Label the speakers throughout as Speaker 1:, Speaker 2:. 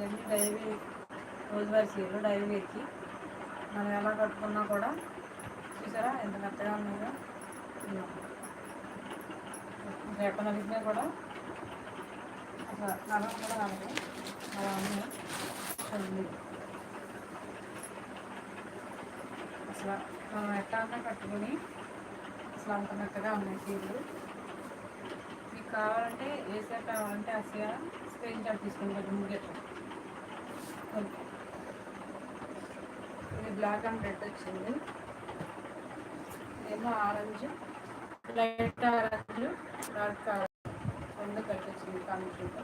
Speaker 1: ఇవన్నీ డైలీ రోజువారి చీరలు డైలీ వేర్కి. మనం ఎలా కట్టుకున్నా కూడా చూసారా ఎంత మెత్తగా ఉన్నాయో? రేపటి నలిగినా కూడా అసలు కూడా నలగదు అలా ఉన్నాయి అసలు మనం ఎట్లా అన్నా కట్టుకొని అసలు అంత మెత్తగా ఉన్నాయి చీరలు. మీకు కావాలంటే ఏ చీర కావాలంటే ఆ చీర స్క్రీన్ షాట్ తీసుకుని కొంచెం ఇది బ్లాక్ అండ్ రెడ్ వచ్చింది. ఏమో orange light orange dark orange. రెండు కలిసి వచ్చింది కాంబినేషన్తో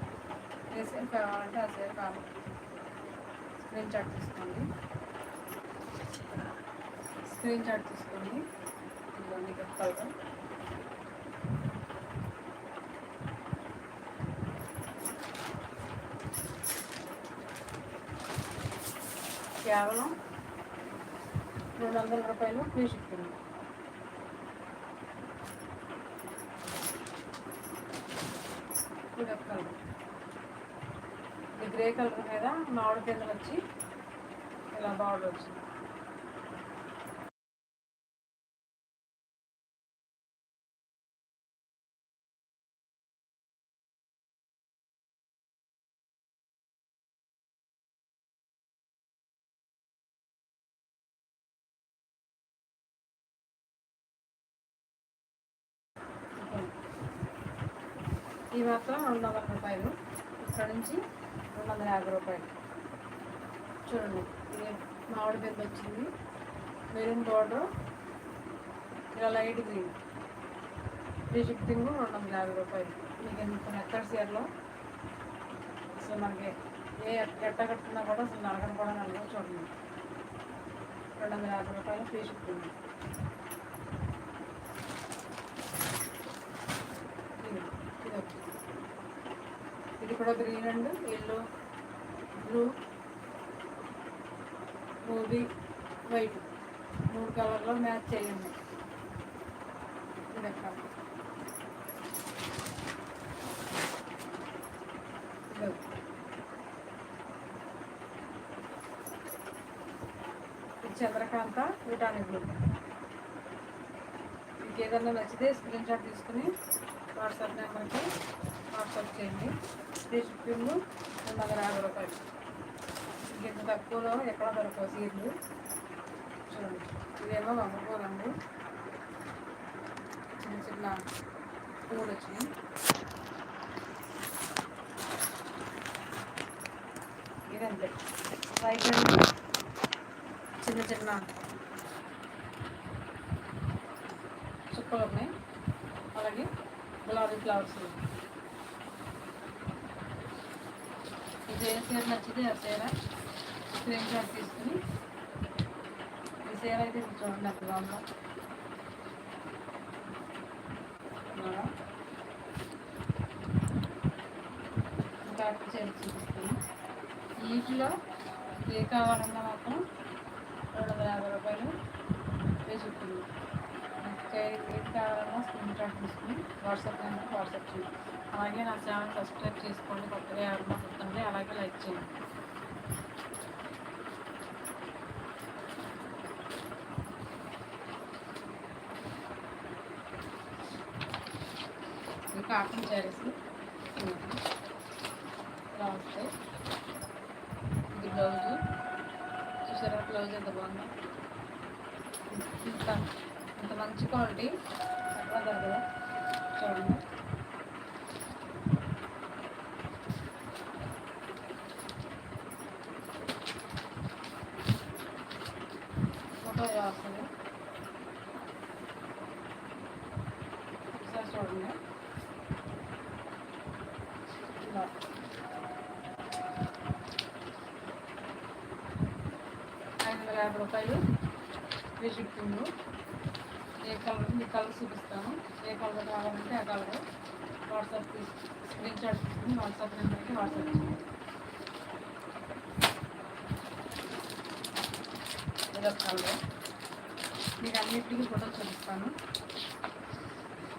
Speaker 1: ఏ చీర కావాలంటే ఆ చీర కావాలి స్క్రీన్ షాట్ తీసుకోండి. స్క్రీన్ షాట్ తీసుకోండి. ఇదిగోండి కలర్ కేవలం రెండు వందల రూపాయలు ఫ్రీ షిప్పింగ్ ఇది కలర్. గ్రే కలర్ మీద మామిడి కిందలు వచ్చి ఇలా బార్డర్ వచ్చింది. మాత్రం రెండు వందల రూపాయలు. ఇక్కడ నుంచి రెండు వందల యాభై రూపాయలు. చూడండి ఇది మామిడి బెంబ వచ్చింది. మెరూన్ బార్డర్ ఇలా లైట్ గ్రీన్ ఫ్రీ షిఫ్టింగ్ రెండు వందల యాభై రూపాయలు. మీకు ఎంత ఎక్కడ చీరలో? అసలు మనకి ఏ ఎట్ట కట్టుకున్నా కూడా అసలు నరగడం కూడా నలగదు చూడండి. రెండు వందల యాభై రూపాయలు ఫ్రీ షిఫ్టింగ్ ఇది ఇది ఒకటి. ఇది కూడా green and yellow blue mauve white మూడు కలర్లో మ్యాచ్ చేయండి. ఇది చంద్రకాంత విటానిక్ బ్లూ మీకు ఏదన్నా నచ్చితే స్క్రీన్ షాట్ తీసుకుని వాట్సాప్ నెంబర్కి వాట్సాప్ చేయండి. ఫ్రీ షిప్పింగ్ రెండు వందల యాభై రూపాయలు మీకు ఇంత తక్కువలో ఎక్కడ దొరకవు సీట్లు చూడండి. ఇదేమో వంగపోదండి చిన్న చిన్న పూలు వచ్చినాయి. ఇదంతే. రైట్ చిన్న చిన్న చుక్కలు ఉన్నాయి. గులాబీ ఫ్లవర్స్. ఇది ఏ చీర నచ్చితే ఆ చీర స్క్రీన్ షాట్ తీసుకుని ఈ చీర అయితే చూడండి అక్కడ ఉందో ఇంకా చీర చూపిస్తాను. వీటిలో ఏ కావాలన్నా మాత్రం రెండు వందల యాభై రూపాయలు వేసి ఇంకా ఏది కావాలన్నా స్క్రీన్ షాట్ తీసుకుని వాట్సాప్ నెంబర్ వాట్సాప్ చేయండి అలాగే నా ఛానల్ సబ్స్క్రైబ్ చేసుకోండి కొత్తగా ఎవరన్నా చూడండి అలాగే లైక్ చేయండి. కాటన్ శారీస్ ఇలా వస్తాయి ఇది బ్లౌజ్. చూసారా బ్లౌజ్ ఎంత బాగుందో? అంత మంచి క్వాలిటీ. ఎక్కడ దొరకదు చూడండి ఫోటో ఇలా వస్తుంది ఒకసారి చూడండి ఇలా ఐదు వందల యాభై రూపాయలు ఫ్రీ షిప్పింగ్ ఏ కలర్ మీ కలర్ చూపిస్తాను. ఏ కలర్ కావాలంటే ఆ కలర్. వాట్సాప్ స్క్రీన్ షాట్ తీసుకుని వాట్సాప్ నెంబర్కి వాట్సాప్ ఇదొక కలర్. మీకు అన్నిటికీ ఫోటో చూపిస్తాను.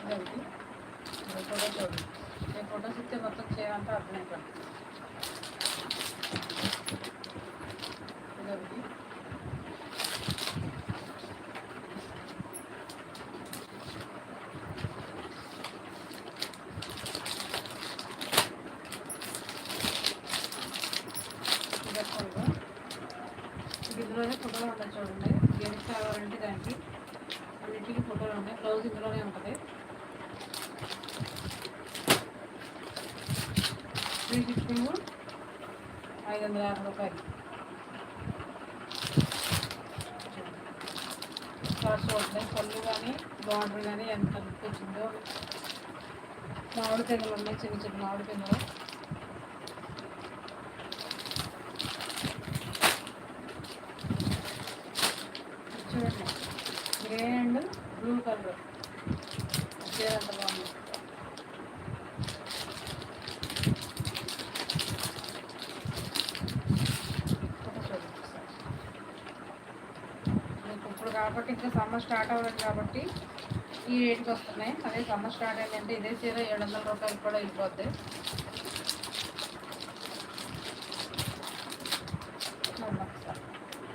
Speaker 1: ఇదొకటి ఫోటో చూడండి. నేను ఫోటోస్ ఇస్తే మొత్తం చేయాలంటే అర్థమైపోతుంది. పెట్టుకోలేదు ఇందులోనే ఫోటోలు ఉన్నాయి చూడండి. గేమ్స్ కావాలంటే దానికి అన్నింటికి ఫోటోలు ఉన్నాయి. బ్లౌజ్ ఇందులోనే ఉంటుంది. త్రీ షిప్పింగ్ ఐదు వందల యాభై రూపాయలు. చాలా చూడండి. పళ్ళు కానీ బార్డర్ కానీ ఎంత వచ్చిందో మామిడి పిందెలు ఉన్నాయి చిన్న చిన్న మామిడి పిందెలు చూడండి గ్రే అండ్ బ్లూ కలర్ చీర ఎంత బాగుంది ఫోటో చూడండి ఒకసారి. మీకు ఇప్పుడు కాబట్టి ఇంకా సమ్మర్ స్టార్ట్ అవ్వలేదు కాబట్టి ఈ రేట్కి వస్తున్నాయి. అదే సమ్మర్ స్టార్ట్ అయిందంటే ఇదే చీర ఏడు వందల రూపాయలు కూడా వెళ్ళిపోద్ది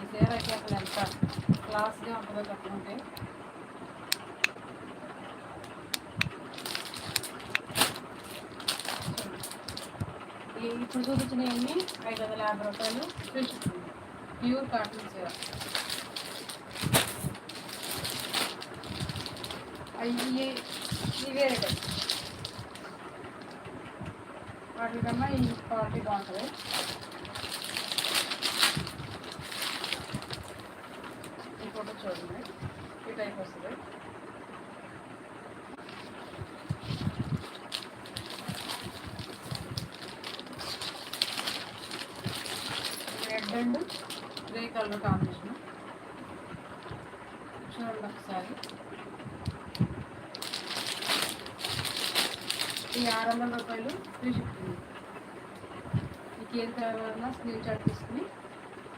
Speaker 1: ఈ చీర అయితే అసలు ఎంత క్లాస్గా ఉంటుందో కట్టుకుంటే ఇప్పుడు చూపించినవన్నీ ఐదు వందల యాభై రూపాయలు ఫ్రీ షిప్పింగ్ ప్యూర్ కాటన్ చీర. అవి ఇవి వేరే వాటికన్నా ఈ క్వాలిటీ బాగుంటుంది ఈ ఫోటో చూడండి ఈ టైప్ వస్తుంది red and grey colour combination. చూడండి ఒకసారి. ఈ ఆరు వందల రూపాయలు ఫ్రీ షిప్పింగ్. మీకు ఏది కావాలన్నా స్క్రీన్ షాట్ తీసుకుని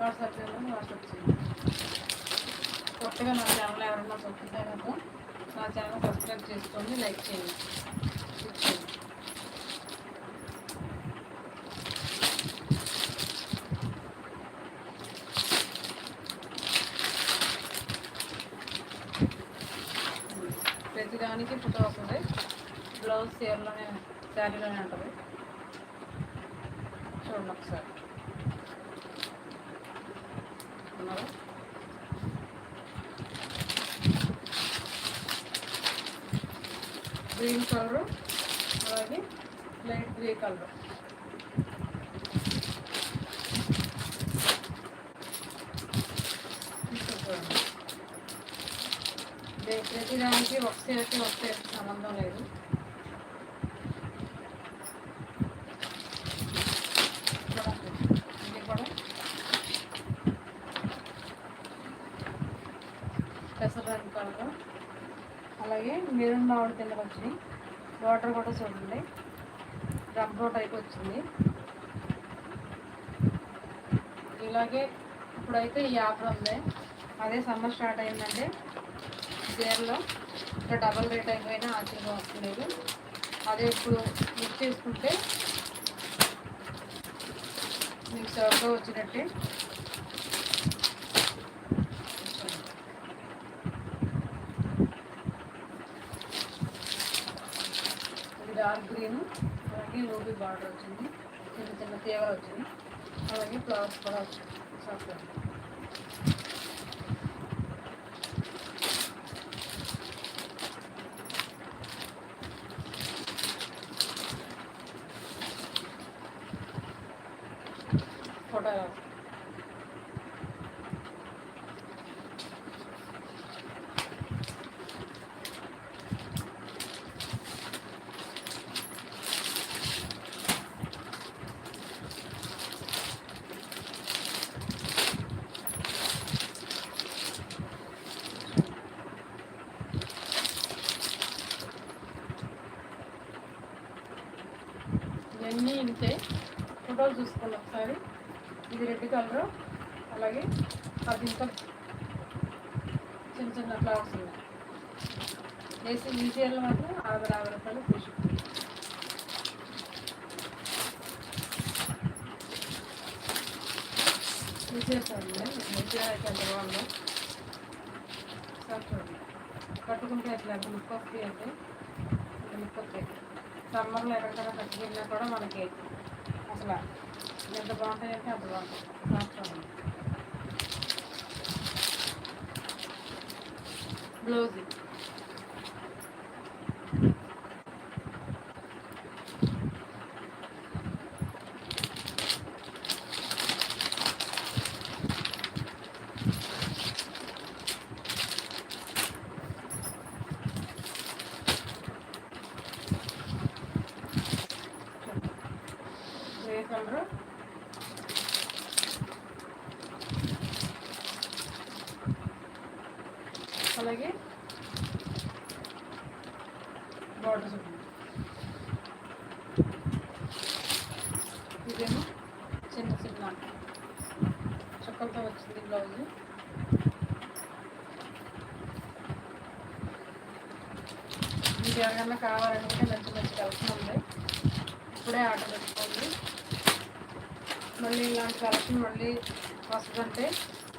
Speaker 1: వాట్సాప్ చేయాలని వాట్సాప్ చేయండి. కొత్తగా నా ఛానల్ ఎవరన్నా చూస్తుంటే కనుక నా ఛానల్ సబ్స్క్రైబ్ చేసుకోండి లైక్ చేయండి షేర్ చేయండి ప్రతిదానికి పుట్ట వస్తుంది బ్లౌజ్ చీరలోనే శారీలోనే ఉంటుంది. చూడండి ఒకసారి. గ్రీన్ కలరు అలాగే లైట్ గ్రే కలర్ చూడండి దే- ప్రతి దానికి ఒక చీరకి ఒక చీరకి సంబంధం లేదు. చూడండి. కూడా. కలర్. అలాగే మెరూన్ మామిడి కిందకి వచ్చినాయి వాటర్ కూడా చూడండి. రబ్బర్ టైప్ వచ్చింది. ఇలాగే ఇప్పుడైతే ఈ ఆఫర్ ఉంది. అదే సమ్మర్ స్టార్ట్ అయిందంటే చీరలో ఇంకా డబల్ రేట్ అయిపోయినా ఆశ్చర్యం వస్తలేదు. అదే ఇప్పుడు బుక్ చేసుకుంటే మీకు సర్వ్గా వచ్చినట్టే. ఇది డార్క్ గ్రీన్ అలాగే రూబీ బార్డర్ వచ్చింది. చిన్న చిన్న తీగలు వచ్చింది. అలాగే ఫ్లవర్స్ కూడా వచ్చింది సాఫ్ట్ ఫోటో ఇవన్నీ ఇంతే ఫోటోలు చూసుకోండి ఒకసారి ఇది రెడ్ కలర్ అలాగే అది ఇంకా చిన్న చిన్న ఫ్లవర్స్ ఉన్నాయి. వేసి ఈ చీరలు మాత్రం అరవై యాభై రూపాయలు ఫిష్ ఈ చీర చూడండి ఈ చీర అయితే ఎంత బాగుందో. చూడండి కట్టుకుంటే అట్లా లుక్ వస్తాయి అయితే లుక్ వస్తాయి సమ్మర్లో ఎక్కడికైనా కట్టుకెళ్ళినా కూడా మనకి అసలు ఎంత బాగుంటాయంటే అంత బాగుంటాయి బ్లౌజ్ ఏ కలర్ అలాగే బార్డర్స్ ఉంటుంది ఇదేమో చిన్న చిన్న చుక్కలతో వచ్చింది బ్లౌజ్. మీకు ఎవరికన్నా కావాలంటే మంచి మంచి కలెక్షన్ ఉంది ఇప్పుడే ఆర్డర్ పెట్టుకోండి. మళ్ళీ ఇలాంటి కలెక్షన్ మళ్ళీ వస్తుందంటే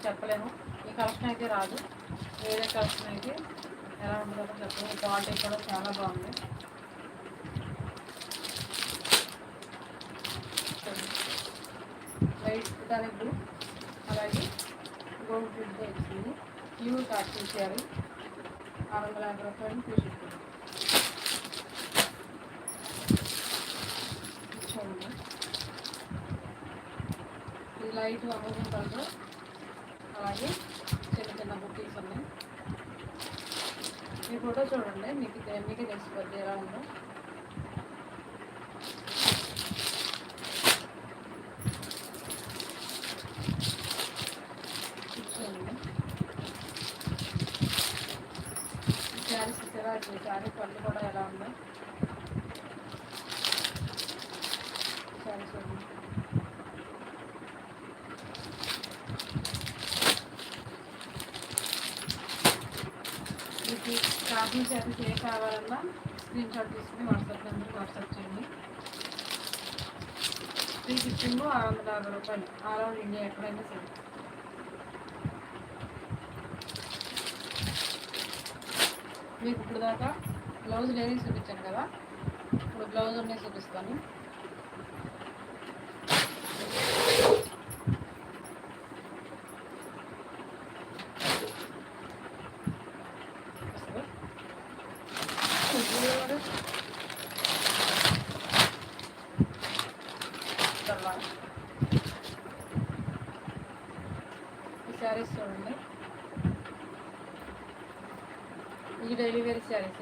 Speaker 1: చెప్పలేము. ఈ కలెక్షన్ అయితే రాదు. వేరే కలెక్షన్ అయితే ఎలా ఉంటుందో చెప్పలేము. క్వాలిటీ కూడా చాలా బాగుంది. వైట్ దానికి బ్లూ అలాగే గోల్డ్ ప్రింట్తో వచ్చింది ప్యూర్ కట్ చేశారు ఆరు వందల యాభై రూపాయలు ప్యూర్ ఇది లైట్ అమూల్యం కలర్ అలాగే చిన్న చిన్న బుట్టీస్ ఉన్నాయి. ఈ ఫోటో చూడండి మీకు మీకే తెలిసిపోద్ది ఎలా ఉందో. శారీస్ ఇస్తారా శారీ పళ్ళు కూడా ఎలా ఉన్నాయి? చూడండి మీకు కాఫీ శారీస్ ఏ కావాలన్నా స్క్రీన్ షాట్ తీసుకుని వాట్సాప్ నెంబర్ వాట్సాప్ చేయండి. ఫ్రీ షిప్పింగ్ ఆరు వందల యాభై రూపాయలు. ఆల్ ఓవర్ ఇండియా ఎక్కడైనా సరే. మీకు ఇప్పుడు దాకా బ్లౌజ్ లేని చూపించాను కదా. ఇప్పుడు బ్లౌజ్ ఉన్నాయి చూపిస్తాను ఈ శారీస్ చూడండి ఇది saris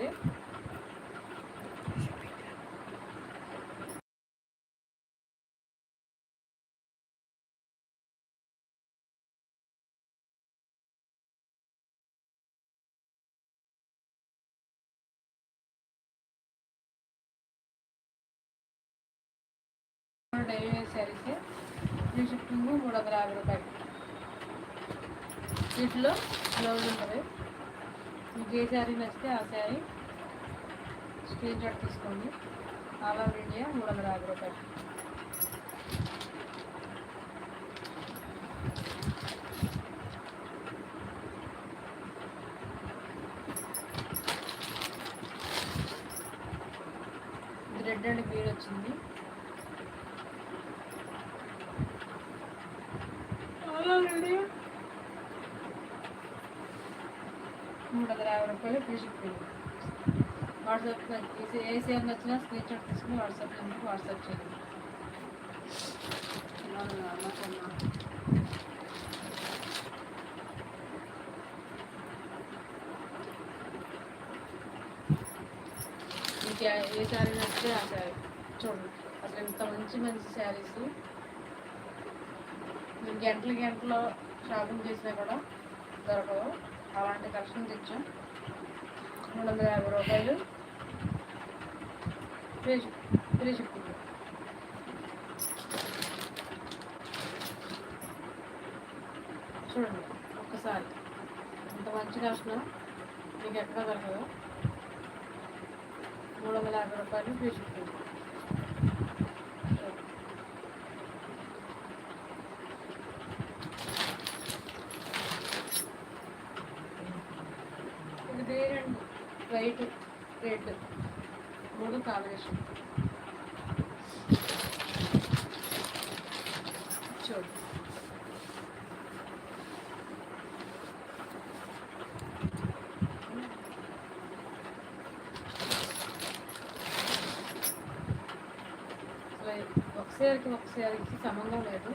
Speaker 1: daily wear saris free shipping మూడు వందల యాభై రూపాయలు. వీటిలో బ్లౌజ్ ఉంటుంది. మీకు ఏ శారీ నచ్చితే ఆ శారీ స్క్రీన్ షాట్ తీసుకోండి. ఆల్ ఓవర్ ఇండియా మూడు వందల యాభై రూపాయలు. ఇది రెడ్ అండ్ గ్రీన్ వచ్చింది ఆల్ ఓవర్ ఇండియా మూడు వందల వాట్సాప్ ఏ సేమ్ వచ్చినా స్క్రీన్ షాట్ తీసుకుని వాట్సాప్ నెంబర్కి వాట్సాప్ చేయండి. అవునా, మీకు ఏ- శారీ నచ్చితే ఆ శారీ చూడండి. అసలు ఇంత మంచి మంచి శారీస్ మేము గంటలు గంటలో షాపింగ్ చేసినా కూడా దొరకవు. అలాంటి కలెక్షన్ తెచ్చాం. మూడు వందల యాభై రూపాయలు. ఫ్రీ షిప్- ఫ్రీ షిప్పింగ్ చూడండి ఒక్కసారి. ఇంత మంచిగా కలెక్షన్ మీకు ఎక్కడ దొరకదు. మూడు వందల యాభై రూపాయలు ఫ్రీ షిప్పింగ్ వైట్ రెడ్ మూడు కాంబినేషన్. చూడు. ఒకసారికి ఒకసారికి సమంగా లేదు.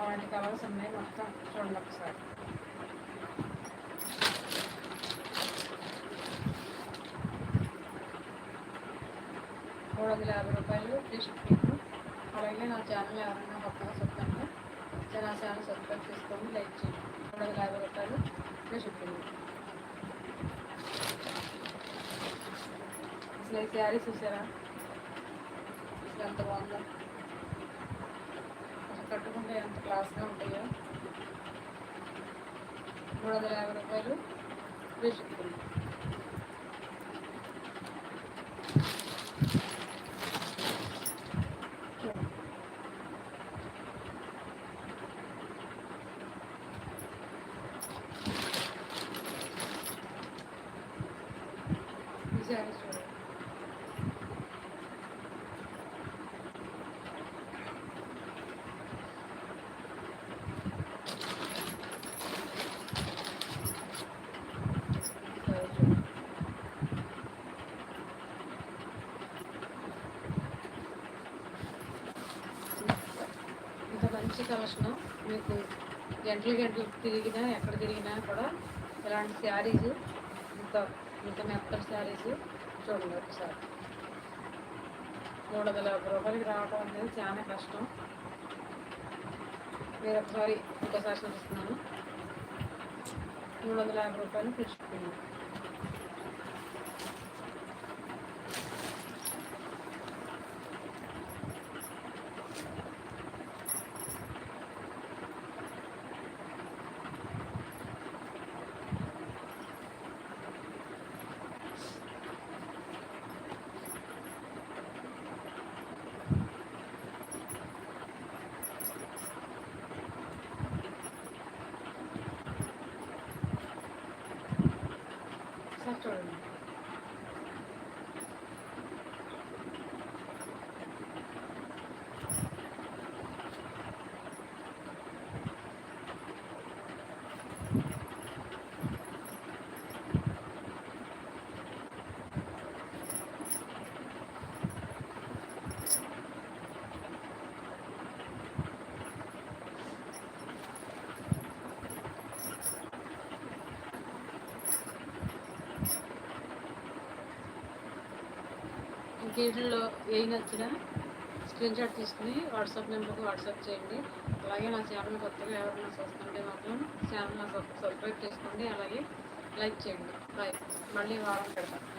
Speaker 1: అలాంటి కలర్స్ ఉన్నాయి మొత్తం. చూడండి ఒకసారి. మూడు వందల యాభై రూపాయలు ఫ్రీ షిప్పింగ్ అలాగే నా ఛానల్ ఎవరైనా కొత్తగా చెప్తాను నా ఛానల్ సబ్స్క్రైబ్ చేసుకోండి లైక్ చేయండి. మూడు వందల యాభై రూపాయలు ఫ్రీ షిప్పింగ్ అసలు ఈ శారీ చూసారా? అసలు ఎంత బాగుందో. అసలు కట్టుకుంటే ఎంత క్లాస్గా ఉంటాయో. మూడు వందల యాభై రూపాయలు ఫ్రీ షిప్పింగ్ ఈ శారీ చూడండి శారీ చూడండి ఇంత మంచి కలెక్షన్. మీకు గంటలు గంటలు తిరిగినా ఎక్కడ తిరిగినా కూడా ఇలాంటి శారీస్ ఇంత ఇంత మెత్తటి శారీస్ చూడండి ఒకసారి. మూడు వందల యాభై రూపాయలకి రావడం అనేది చాలా కష్టం. మీరు ఒకసారి ఇంకోసారి చూపిస్తున్నాను. మూడు వందల యాభై రూపాయలు తెచ్చుకున్నాను ఒకసారి చూడండి ఇంకేంటిలో ఏ నచ్చినా స్క్రీన్ షాట్ తీసుకుని వాట్సాప్ నెంబర్కి వాట్సాప్ చేయండి. అలాగే నా ఛానల్ కొత్తగా ఎవరైనా చూస్తుంటే మాత్రం ఛానల్ సబ్స్క్రైబ్ చేసుకోండి. అలాగే లైక్ చేయండి. బాయ్. మళ్ళీ వారం పెడతాను.